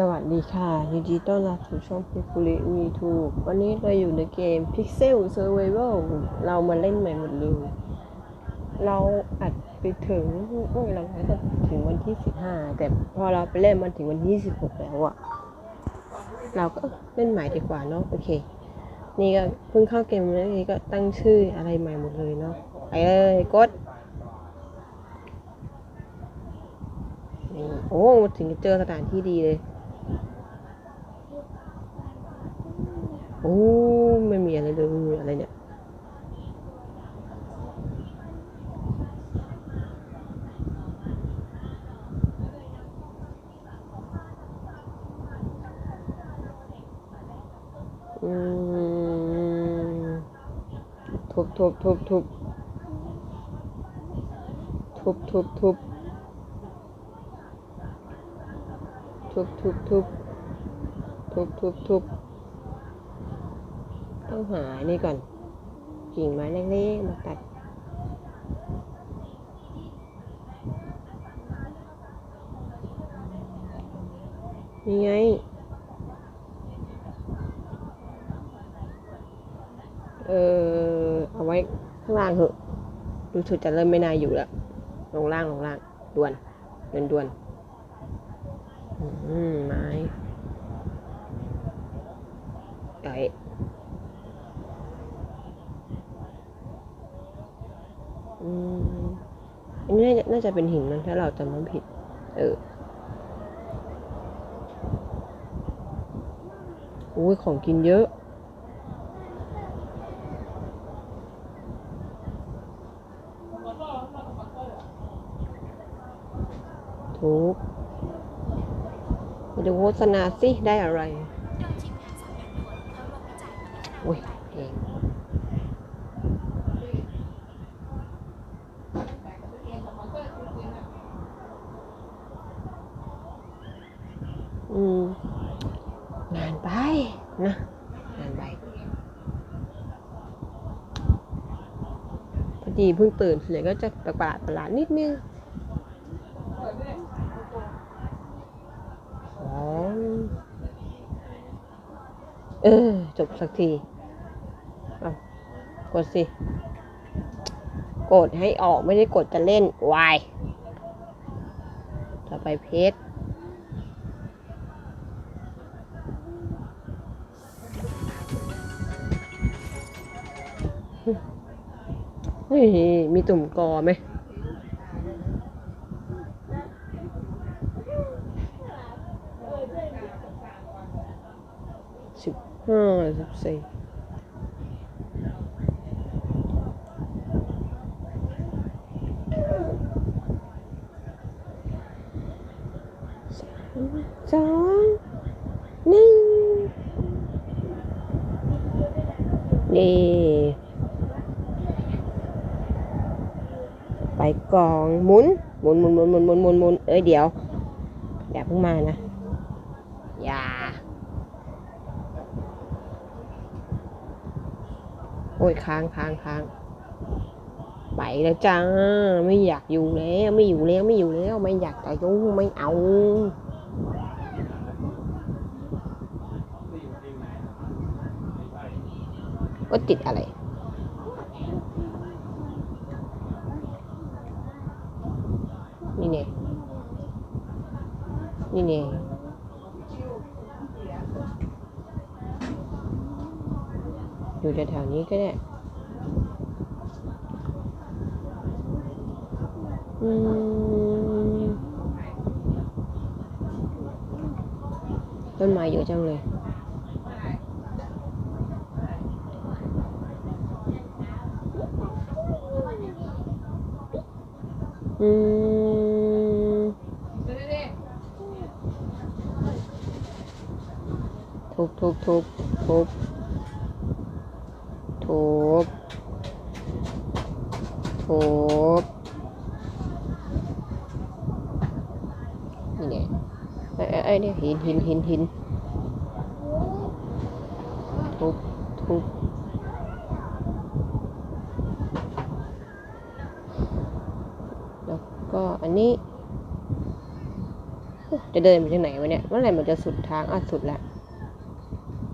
สวัสดีค่ะยินดีต้อนรับสู่ช่องพิคุริวีทูวันนี้เราอยู่ในเกม Pixel Survival เรามาเล่นใหม่หมดเลยเราอัดไปถึงเมื่อเราจะถึงวันที่15แต่พอเราไปเล่นมันถึงวันที่26แล้วอะเราก็เล่นใหม่ดีกว่าเนาะโอเค นี่ก็เพิ่งเข้าเกมแล้วนี่ก็ตั้งชื่ออะไรใหม่หมดเลยเนาะไปเลยกดโอ้ถึงเจอสถานที่ดีเลย อ้ไม่มีอะไรเลยอะไรเนี่ยทุบทุบทุบทุบทุบทุบทุบทุบทุบทุบทุบทุบทุบ ต้องหานี่ก่อน กิ่งไม้เล็กๆ มาตัดนี่ไงเออเอาไว้ข้างล่างเหอะรู้สึกจะเริ่มไม่น่าอยู่แล้ว ลงล่างลงล่างด่วนเดินด่วนอืมไม้ไก่อืมอั น่าจะน่าจะเป็นหินนะถ้าเราจำไม่ผิด เออโอ้ยของกินเยอะ ถูกมาดูโฆษณาสิ ได้อะไร โดยทีมงานสายการด่วนเข้าร่วมวิจัยและพัฒนา อุ้ยเพลงอืมงานไปนะงานไปีเพิ่งตื่นเสียงก็จะประหลาดประหลาดนิดนึงสองเออ จบสักทีกดสิ กดให้ออกไม่ได้กดจะเล่นวายต่อไปเพจเมีตุ่มกอไหม สิบห้าสิบสี่สามสองหนึ่งนี่ไป กองหมุนหมุนหมุนหมุนหมุนหมุนหมุนหมุนเอ้ยเดี๋ยวอย่าเพิ่งมานะ อย่า โอ้ยค้างค้างค้างไปแล้วจ้า ไม่อยากอยู่แล้วไม่อยู่แล้วไม่อยู่แล้วไม่อยากจะยุ่งไม่เอาก็ติดอะไร นี่เนี่ยนี่เนี่ยอยู่แถวๆนี้ก็ได้ อืม ต้นไม้เยอะจังเลย อืมทุบทุบทุบทุบทุบทุบนี่ไงไอ้ไอ้ไอ้เนี่ยหินหินหินหินทุบทุบแล้วก็อันนี้ โอ้ จะ เดินไปที่ไหนวะเนี่ยเมื่อไหร่มันจะสุดทางอะสุดละ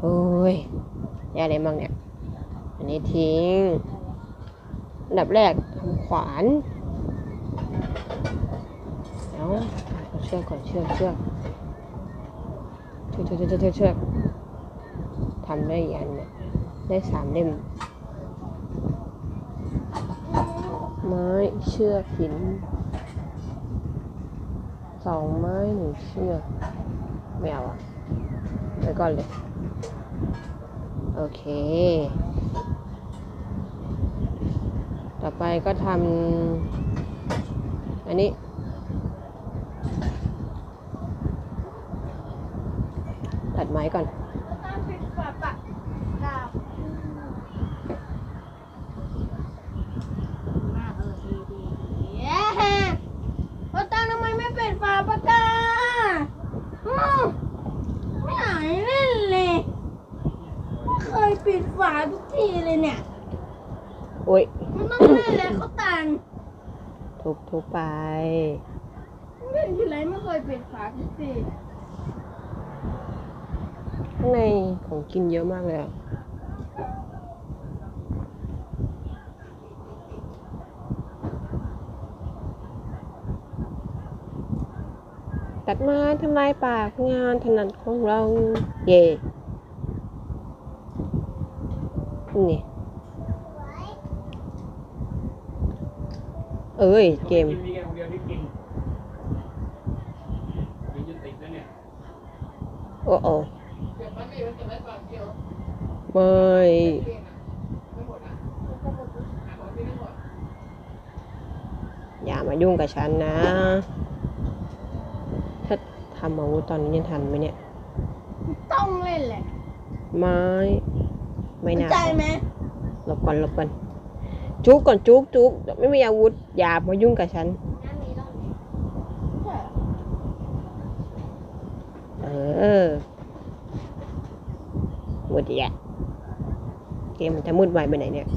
โอ้ยยาอะไรบ้างเนี่ย อันนี้ทิ้งอันดับแรกทำขวานเอาเอาเชือกก่อนเชือกเชือกเชือกเชือกเชือกเชือกเชือกทำได้อีกอันเนี่ยได้สามเล่มไม้เชือกหิน สองไม้หนึ่งเชือกไม่เอาอะไปก่อนเลย โอเค ต่อไปก็ทำอันนี้ ตัดไม้ก่อน ตามปิดฝาปะกาบมาเออดีดีเย้พ่อตังทำไมไม่ปิดฝาปะกาอืมไม่หายเล่นเลยไม่เคยปิดฝาทุกที เลยเนี่ยโอ้ยมันต้องเล่นเลยเขาตังทุบทุบไป เล่นทีไรไม่เคยปิดฝาทุกทีข้างในของกินเยอะมากเลยอะตัดไมาทำลายป่างานถนัดของเรา เย่ นี่ เอ้ยเกมกินมีแค่คนเดียวที่กินมีจะติดแล้วเนี่ยโอ้โอ้ไม่อย่ามายุ่งกับฉันนะ ถ้าทำอาวุธตอนนี้ยังทันไหมเนี่ย ต้องเล่นแหละ ไม่ ไม่น่าใจไหมหลบก่อนหลบก่อนจุกก่อนจุกจุกไม่มีอาวุธอย่ามายุ่งกับฉันใช่เออมืดอีกอะเกมมันจะมืดไวไปไหนเนี่ย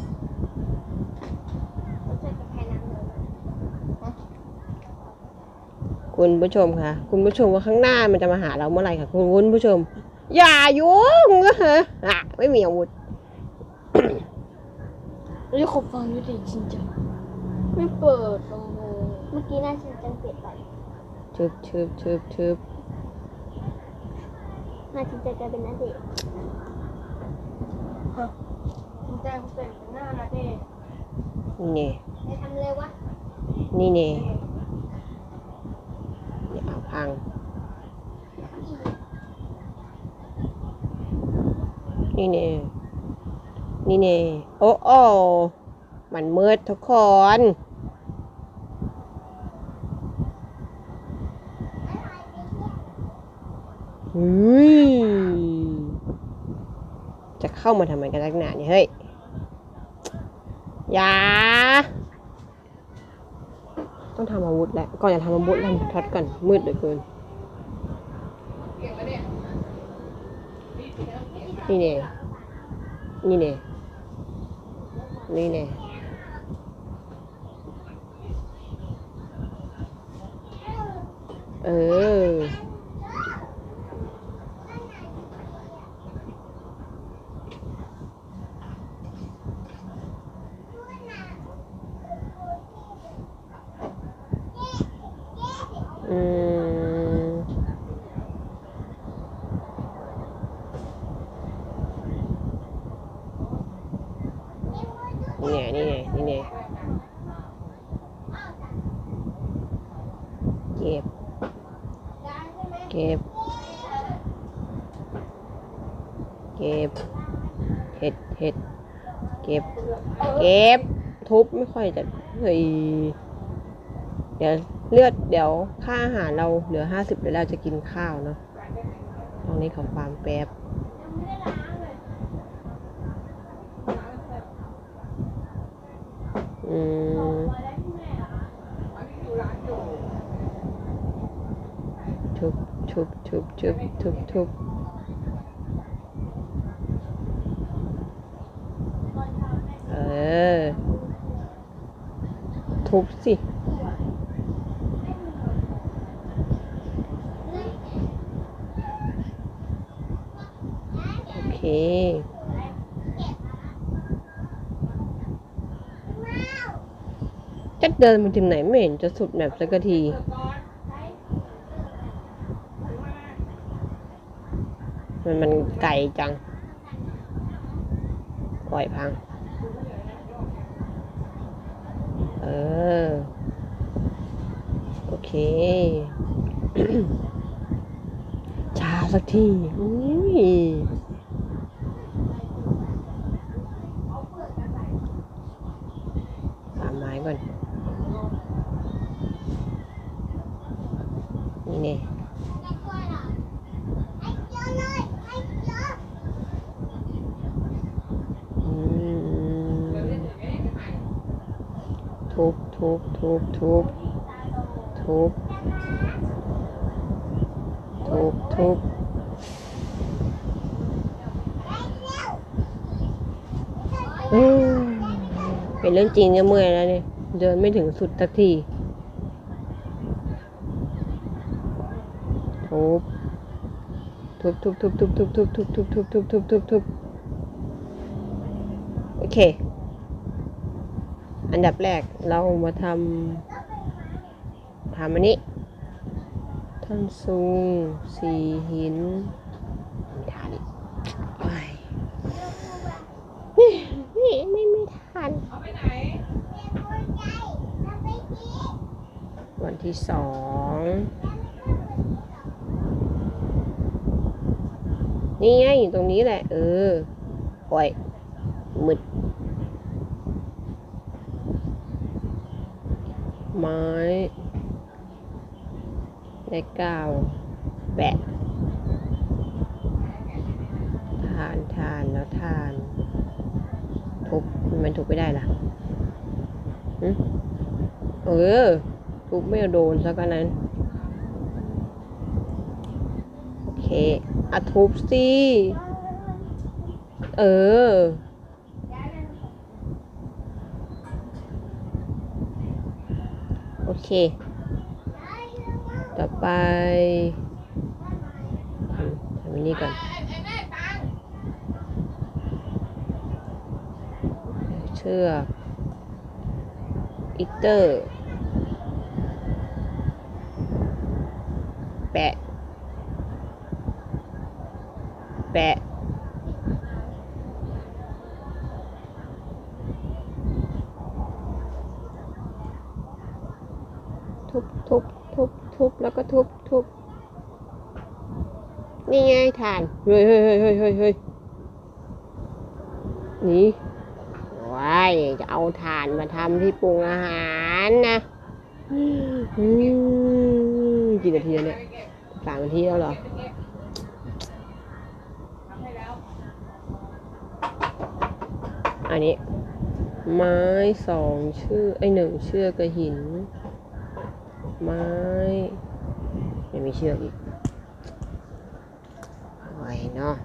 คุณผู้ชมคะคุณผู้ชมว่าข้างหน้ามันจะมาหาเราเมื่อไหร่คะคุณผู้ชม อย่ายุ่งนะฮะอะไม่มีอาวุธ นี่ขอฟังด้วยดิชินจังไม่เปิดลำโพงเมื่อกี้น่าชินจังเปลี่ยนไปชึบชึบชึบชึบน่าชินจังกลายเป็นนักเด็กชินจังเปลี่ยนเป็นหน้านะเด็กนี่เน่ไปทำเลยวะนี่เน่อย่าเอาพัง นี่เน่ นี่เน่โอ้โอ้มันมืดทุกคน จะเข้ามาทำไมกันนักหนาเนี่ยเฮ้ย อย่า ต้องทำอาวุธแหละก่อนจะทำอาวุธทำท็อตก่อน มืดเหลือเกิน นี่เนี่ยนี่เนี่ย นี่เนี่ยเออม นี่ไงนี่ไงนี่ไงเก็บ เก็ บ เก็บ เห็ดเห็ด เก็บ เก็บ ทุบไม่ค่อยจะเฮ้ยเดี๋ยวเลือดเดี๋ยวค่าอาหารเราเหลือห้าสิบเดี๋ยวเราจะกินข้าวเนาะตรงนี้ของฟาร์มแป๊บ ทุบทุบทุบเออ ทุบสิโอเคจะเดินไปถึงไหนไม่เห็นจะสุดแบบสักที มันมันไกลจังปล่อยพัง เออ โอเคชาสักทีอุ้ยตามไม้ก่อน นี่เนี่ยอืมทุบทุบ ทุบ ทุบ ทุบ ทุบอืมเป็นเรื่องจริงเนี่ยเมื่อยแล้วเนี่ย เดินไม่ถึงสุดสักที ทุบ ทุบ ทุบ ทุบ ทุบ ทุบ ทุบ ทุบ ทุบ ทุบ ทุบ ทุบ ทุบ โอเค อันดับแรกเรามาทำทำอันนี้ท่อนซุงสีหินไม่ทันนี่นี่ไม่ไม่ทันวันที่สองนี่ไงอยู่ตรงนี้แหละ เออโอ้ยมึด ไม้ได้กาวแปะทานทานแล้วทาน ทุบมันทุบไม่ได้ล่ะเออ ทุบไม่โดนซะกันนั้น โอเคอะทุบสิ เออ โอ เค ต่อไปทำอันนี้ก่อนเชือกอิตเตอร์ แปะ แปะ ทุบทุบทุบทุบแล้วก็ทุบทุบาน เฮ้ยเฮ้ยเฮ้ยเฮ้ยเฮ้ยนี่ว้ายจะเอาถ่านมาทำที่ปรุงอาหารนะอืมกี่นาทีแล้วเนี่ยสามนาทีแล้วเหรออันนี้ ไม้สองชื่อไอ้หนึ่งเชือกกับหิน ไม้ยังมีเชือกอีก เนาะ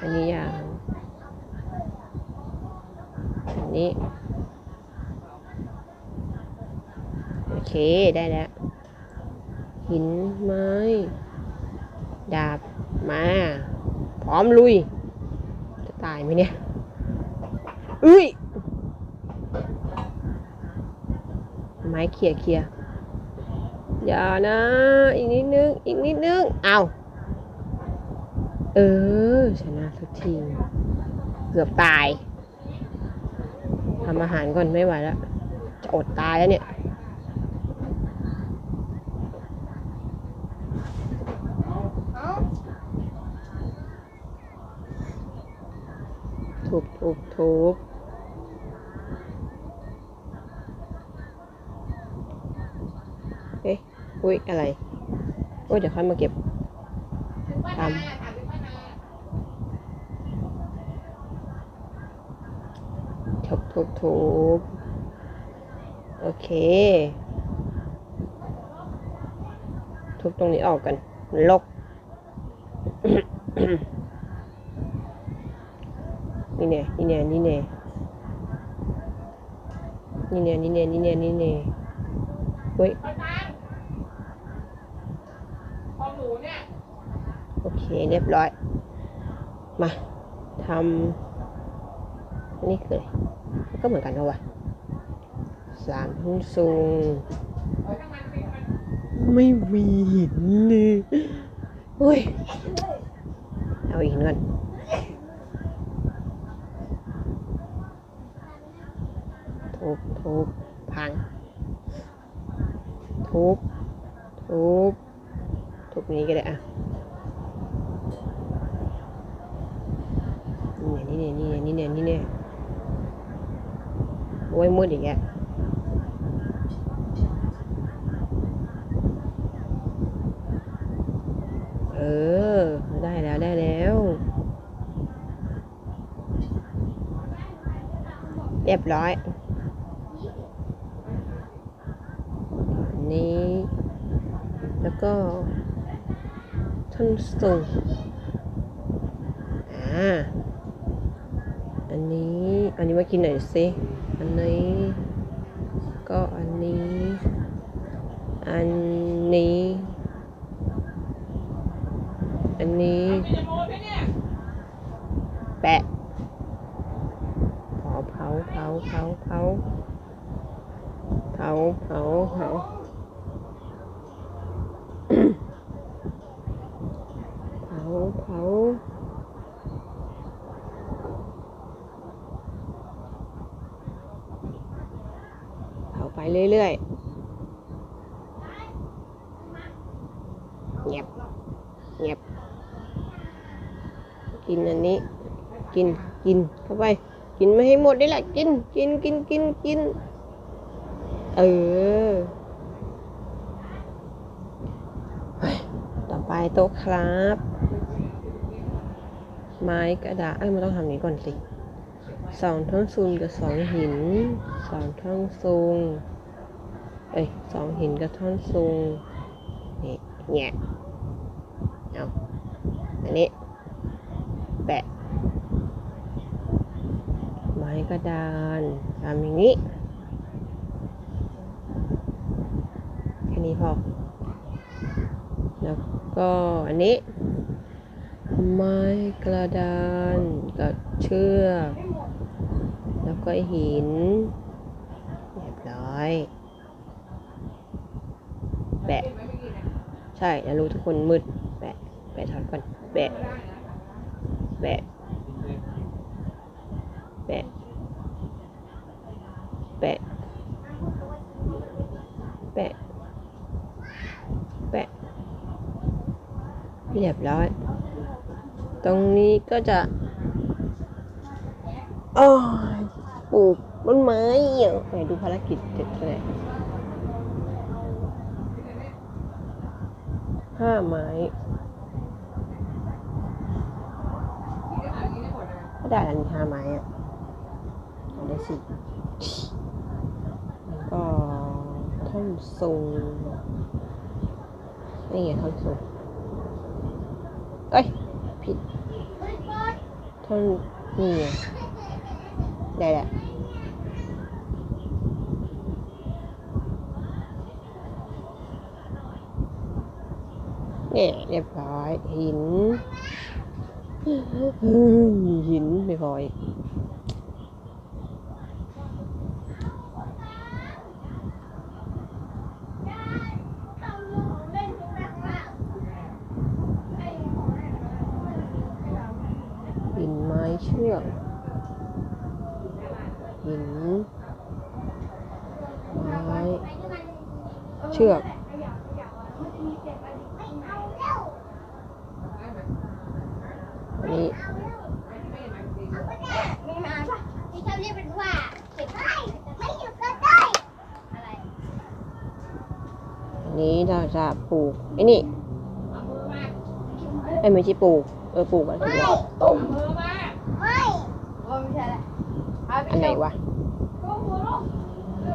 อันนี้อย่างอันนี้ โอเค ได้แล้ว หินไม้ ดาบ มา พร้อมลุย จะตายไหมเนี่ยอุ้ย ไลียเขี่ยอย่านะ อีกนิดนึง อีกนิดนึง เอาเออ ชนะสักที เกือบตายทำอาหารก่อนไม่ไหวแล้ว จะอดตายแล้วเนี่ย ทุบทุบทุบเอ๊ะอุ้ย อะไร โอ้ย เดี๋ยวค่อยมาเก็บทำทุบทุบทุบโอเค ทุบตรงนี้ออกกันลกนี่แน่นี่แน่นี่แน่นี่แน่นี่แน่นี่แน่นี่แน่ เฮ้ย อาจารย์ของหนูเนี่ย โอ เคเรียบร้อย มาทำนี่คือก็เหมือนกันเท่าไหร่สามทุ่งซุงเอาทั้งมันสิมันไม่มีหินเลยเฮ้ย เอาอีกหน่อยทุบทุบพัง ทุบทุบทุบนี้ก็ได้อะนี่เนี่ยนี่เนี่ยนี่เนี่ยนี่เนี่ยโอ้ยมืดอีกแล้วเออ ได้แล้วได้แล้ว เรียบร้อยอันนี้ แล้วก็ท่อนสูงอ่า อันนี้ อันนี้มากินหน่อยสิ อันนี้ ก็อันนี้ อันนี้ เงียบเงียบกินอันนี้ กินกินเข้าไป กินไม่ให้หมดได้แหละ กิน กินกินกินกิน เออ ต่อไปโต๊ะครับ ไม้กระดาษเอ้ยมันต้องทำนี้ก่อนสิสองท่อนซูงกับสองหินสองท่อนซูงเอ้ยสองหินกับท่อนซูงนี่แงะเอา อันนี้ แปะไม้กระดานทำอย่างนี้ แค่นี้พอ แล้วก็อันนี้ ไม้กระดานกับเชือก แล้วก็หิน เรียบร้อย แปะ ใช่แล้วรู้ทุกคนมืด แปะ แปะถอดก่อน แปะแปะแปะแปะแปะแปะเรียบร้อย ตรงนี้ก็จะโอ้ยปลูกต้นไม้อะไหนดูภารกิจเสร็จเลยห้าไม้ ก็ได้แล้วนี่ห้าไม้อะได้สิแล้วก็ท่อนสูงนี่ไงท่อนสูงเอ้ย ผิดท่อนนี่ไงได้แหละเนี่ยเรียบร้อยหิน หินไม่พออีกหินไม้เชือกหินไม้เชือกอันนี้ ไม่มาปะที่ชอบเรียกเป็นว่าเก็บได้แต่ไม่อยู่ก็ได้ อะไร อันนี้เรา จะปลูกไอ้นี่ไอ้ยไม่ใช่ปลูกเออปลูกอะไรถูกแล้วตุ่มมือมาไม่โอ้ไม่ใช่ละอันไหนวะ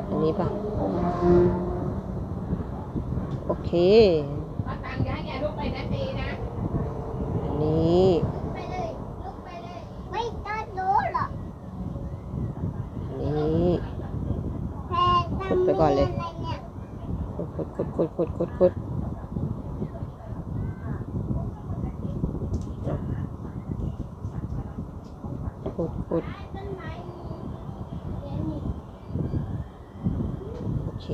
อันนี้ปะโอเคมาตังค์ย้ายแกลูกไปนะปีนะอันนี้ ไปเลยลุกไปเลย ไม่ต้องรู้หรอก อันนี้ แพง ขุดไปก่อนเลย อะไรเนี่ย ขุ ขุดขุด คต ขุดขุดโอเค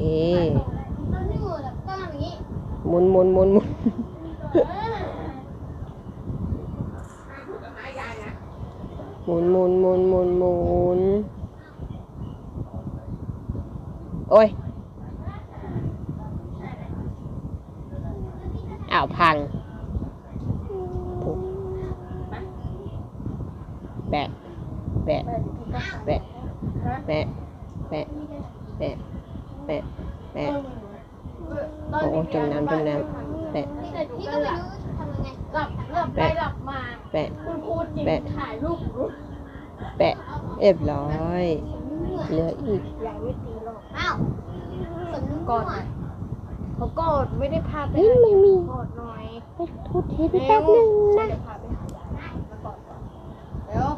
หมุนหมุนหมุนหมุนหมุนหมุนหมุนหมุนหมุนโอ้ย แปะถ่ายรูปรูปแปะเรียบร้อย เหลืออีกยายไม่ตีหรอกอ้าวสมนึกก่อนว่าเขากอดไม่ได้พาไปนี่ไม่มีกอดหน่อยไปทุดเทปแป๊บหนึงนะเดี๋ยวพาไปหายายมากอดก่อนเดี๋ยว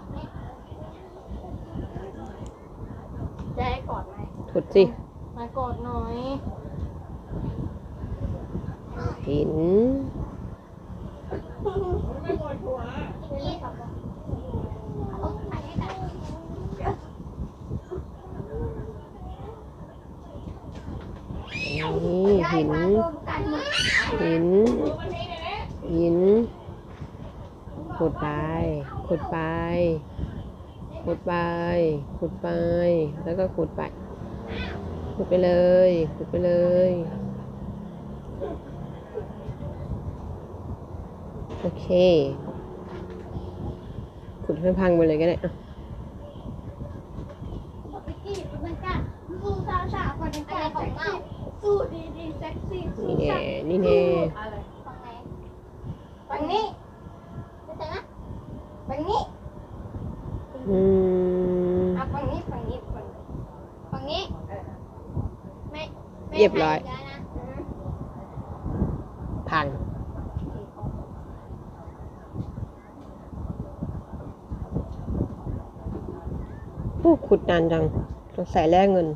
ยายกอดไหมทุดสิมากอดหน่อยหิน ไม่ปวดหัว นี่กับว่าเอาถ่ายให้กัน นี่หิน หิน หิน ขุดไป ขุดไป ขุดไป ขุดไป แล้วก็ขุดไป ขุดไปเลย ขุดไปเลยโอเค ขุดให้พังไปเลยก็ได้อะสู้สาวสาวคนนั้นกันของเร นี่แน่สาวนี่แน่อะไรฝั่งไหนฝั่งนี้ไม่ใช่นะฝั่งนี้อืมอะฝั่งนี้ฝั่งนี้ฝั่งนี้ฝั่งนี้ไม่ไม่เรียบร้อยพังผู้ขุดนานจังสงสัยแลกเงิน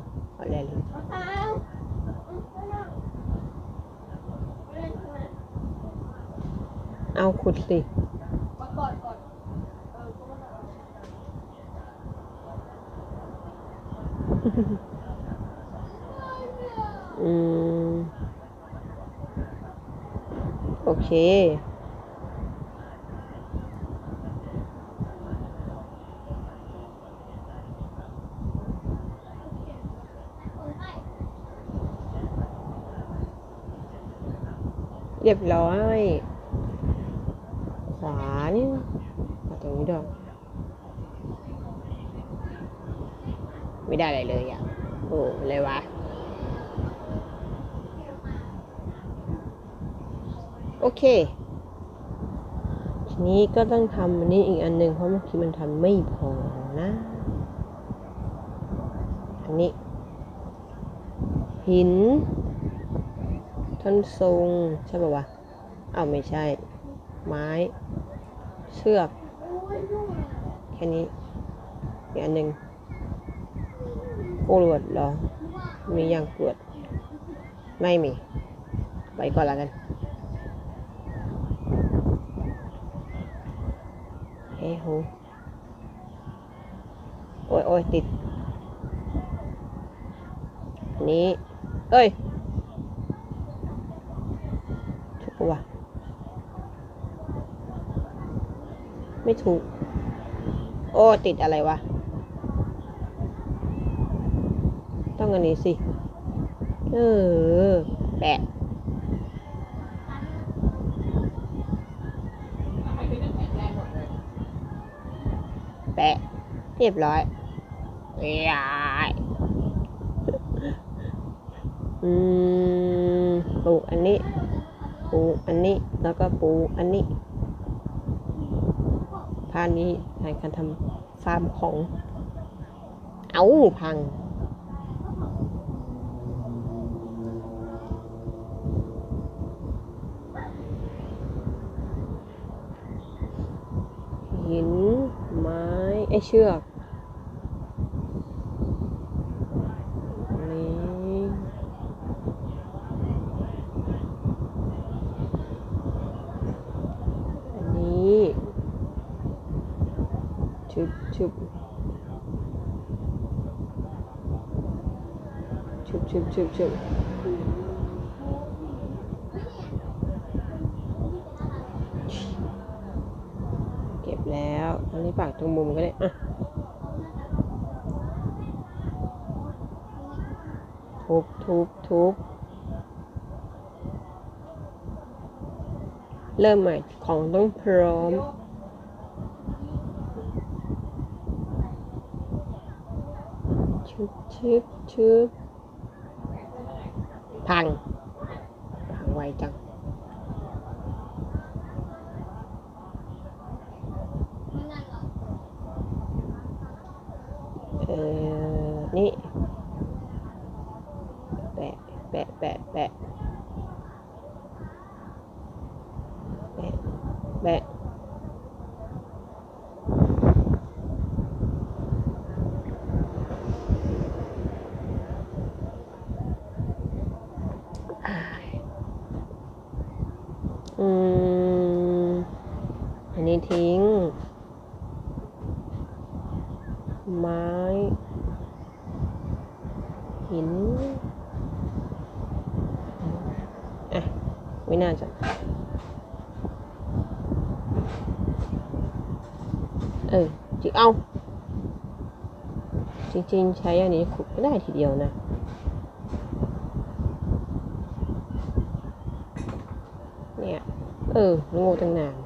เอาขุดสิอืม โอเค เรียบร้อย ไม่ได้อะไรเลยอะโอ้อะไรวะโอเค ทีนี้ก็ต้องทำอันนี้อีกอันหนึ่งเพราะเมื่อกี้มันทำไม่พอนะ อันนี้ หิน ท่อนทรงใช่ป่าวะอ้าวไม่ใช่ ไม้ เชือก แค่นี้ อีกอันหนึ่ง กรวดเหรอ มีอย่างกรวด ไม่มี ไปก่อนล้วกัน เฮ้โหโอ้ยโอ้ยติดนนี้ เอ้ย ถูกปะวะไม่ถูก โอ้ ติดอะไรวะ ต้องอันนี้สิ เออ แปะแข็งแรงหมดแปะ เรียบร้อยเรียอืมปลูกอันนี้ ปลูกอันนี้ แล้วก็ปลูกอันนี้พานนี้ในการทำฟาร์มของ เอาพัง ไอเชือกนี่อันนี้ชุบชุบชุบชุบชุบชุบ รงมุมก็ได้อะทุบทุบทุบเริ่มใหม่ของต้องพร้อม ชึบชึบชึบพัง พังไวจัง เออ นี่ แปะ แปะ แปะ แปะ แปะ แปะ อืม อันนี้ทิ้ง ไม้ หิน อะ ไม่น่าจะ เออจิเอา จ ริง ๆ ใช้อันนี้ขุดก็ได้ทีเดียวนะ เนี่ย เออโง่ตั้งนาน